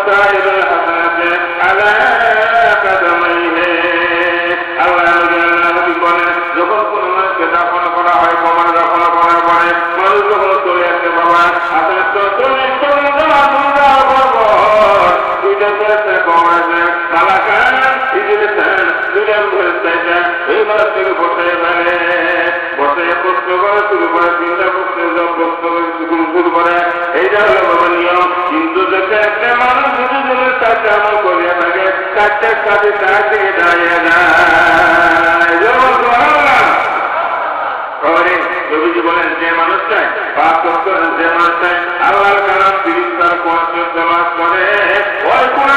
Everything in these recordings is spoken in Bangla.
وسائر الحسنات على قدميه আল্লাহ আলহামদুলিল্লাহ নবী বলেন যখন কোনো মানুষকে দাফন করা হয় কমর দাফন করার পরে মানুষ যখন চলে আসে বাবা আসলে তো চলে দুইটা চেষ্টা কম আছে তালাকান ইজিলেছেন দুইটা ধরে চাইছে এই মানুষ থেকে বসে ফেলে বসে প্রশ্ন করে শুরু করে চিন্তা করতে প্রশ্ন করে শুরু করে এইটা হলো কিন্তু দেশে একটা মানুষ যদি যদি চারটে আমল করিয়া থাকে। চারটে কাজে তার থেকে দাঁড়িয়ে। তাহলে নবীজি বলেন, যে মানুষটাই পাপ করতে যে মানুষটাই আল্লাহর কারণ তিরিশ তার পঞ্চাশ জামাত করে ওই কোন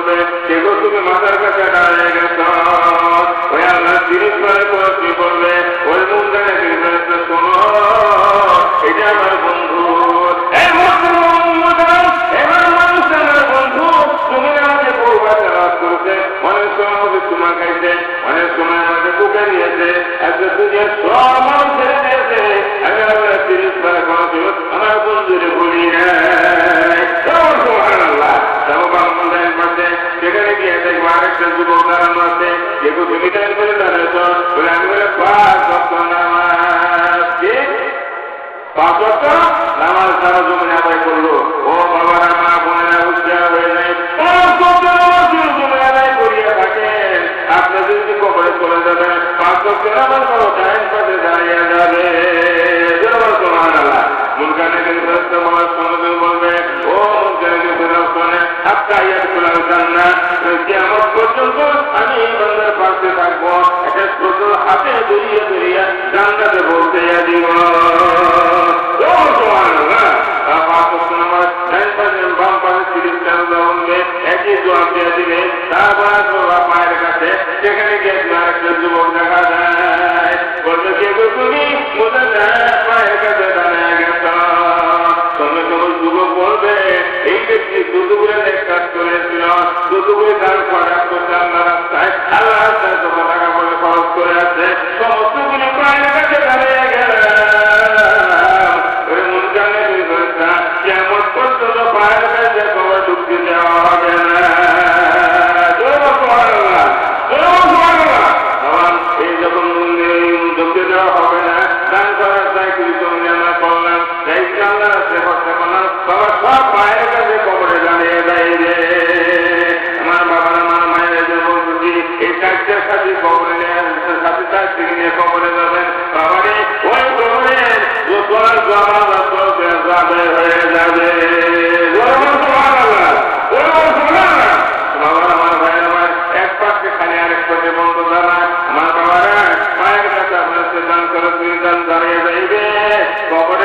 বলবে সেগো তুমি মাথার কাছে দাঁড়িয়ে গেছ। ওই আল্লাহ তিরিশ বারে পড়ছি বলবে ওই ফেরেস্তা শোনো, এটা আমার বন্ধু। তুমি অনেক সময় আমাকে তোমার অনেক সময় আমাকে বুকে নিয়েছে একটা দুনিয়া সব মানুষ আরেকটা যুবক দাঁড়ানো আছে। যেহেতু তুমি টাইম করে দাঁড়াচ্ছ বলে আমি বলে পাঁচ ভক্ত নামাজ। ঠিক পাঁচ ওয়াক্ত নামাজ তারা জমিনে আদায় করল। ও বাবারা, মা বোনেরা উজ্জ্বল হয়ে যায়। পাঁচ ওয়াক্ত নামাজ জমিনে আদায় করিয়া থাকেন আপনি যদি কবরে চলে পাঁচ নামাজ টাইম পাশে দাঁড়িয়ে যাবে। ইয়াদখুলাল জান্নাহ কিয়ামত পর্যন্ত আমি এই বান্দার পাশে থাকব? একটা ছোট হাতে জড়িয়ে জড়িয়ে জান্নাতে পৌঁছে দিব। কাছে। সেখানে গিয়ে যুবক দেখা যায়। বলবে, কে তুমি? করার দায় কিছু জমি আমরা করলাম এই আল্লাহ রাস্তায় খরচা করলাম বাবা সব দাঁড়িয়ে দেয় রে। আমার বাবার আমার মায়ের যে বলছি এই চারটে সাথে কবরে সাথে চার থেকে নিয়ে কবরে যাবেন। বাবারে ওই কবরে তোমার জমা যাবে যাবে। জোরে সুবহানাল্লাহ, জোরে সুবহানাল্লাহ। বাবা আমার ভাই আমার এক পাশে খালি আরেক পাশে বন্ধ দাঁড়া আমার বাবারা মায়ের কাছে আপনার দান করে তুই দান দাঁড়িয়ে যাইবে কবরের